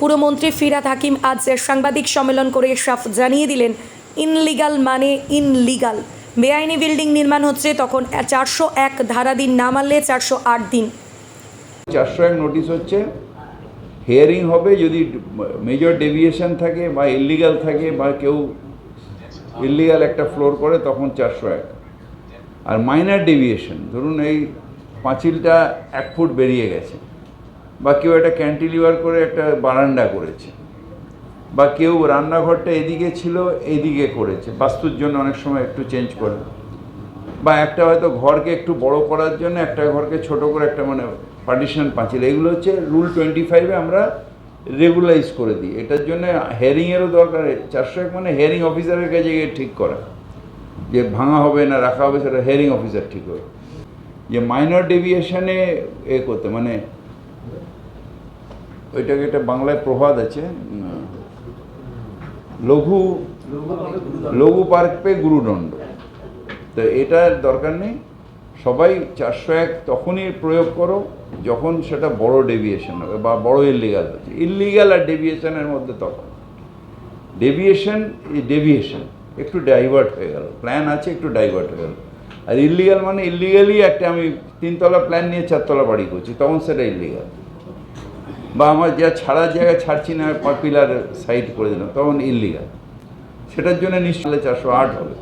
পুরমন্ত্রী ফিরাদ হাকিম আজ সাংবাদিক সম্মেলন করে সাফ জানিয়ে দিলেন, ইনলিগাল মানে ইনলিগাল। বেআইনি বিল্ডিং নির্মাণ হচ্ছে তখন চারশো এক ধারা দিন না মানলে চারশো আট দিন। চারশো এক নোটিশ হচ্ছে, হিয়ারিং হবে যদি মেজর ডেভিয়েশন থাকে বা ইলিগাল থাকে বা কেউ ইলিগাল একটা ফ্লোর করে তখন চারশো এক। আর মাইনার ডেভিয়েশন, ধরুন এই পাঁচিলটা এক ফুট বেরিয়ে গেছে। বা কেউ একটা ক্যান্টিলিভার করে একটা বারান্দা করেছে, বা কেউ রান্নাঘরটা এদিকে ছিল এইদিকে করেছে, বাস্তুর জন্য অনেক সময় একটু চেঞ্জ করে। বা একটা হয়তো ঘরকে একটু বড় করার জন্য একটা ঘরকে ছোট করে একটা মানে পার্টিশন পাঁচিল, এগুলো হচ্ছে রুল টোয়েন্টি ফাইভে আমরা রেগুলাইজ করে দিই। এটার জন্য হেয়ারিংয়েরও দরকার, চারশো এক মানে হেয়ারিং অফিসারের কাছে গিয়ে ঠিক করা। যে ভাঙা হবে না, রাখা হবে, সেটা হেয়ারিং অফিসার ঠিক হবে যে মাইনর ডেভিয়েশনে এ করতে মানে ওইটাকে একটা বাংলায় প্রবাদ আছে লঘু লঘু পার্ক পে গুরুদণ্ড। তো এটার দরকার নেই, সবাই চারশো এক তখনই প্রয়োগ করো, যখন সেটা বড় ডেভিয়েশন হবে বা বড় ইলিগাল হচ্ছে। ইলিগাল আর ডেভিয়েশনের মধ্যে তখন ডেভিয়েশন ডেভিয়েশন একটু ডাইভার্ট হয়ে গেল। প্ল্যান আছে, একটু ডাইভার্ট হয়ে গেল। আর ইলিগাল মানে ইলিগালি একটা আমি তিনতলা প্ল্যান নিয়ে চারতলা বাড়ি করছি, তখন সেটা ইলিগাল বা আমার যা ছাড়ার জায়গায় ছাড়ছি না পিলার সাইড করে দিলাম, তখন ইলিগাল সেটার জন্য নিশ্চয় চারশো আট হবে।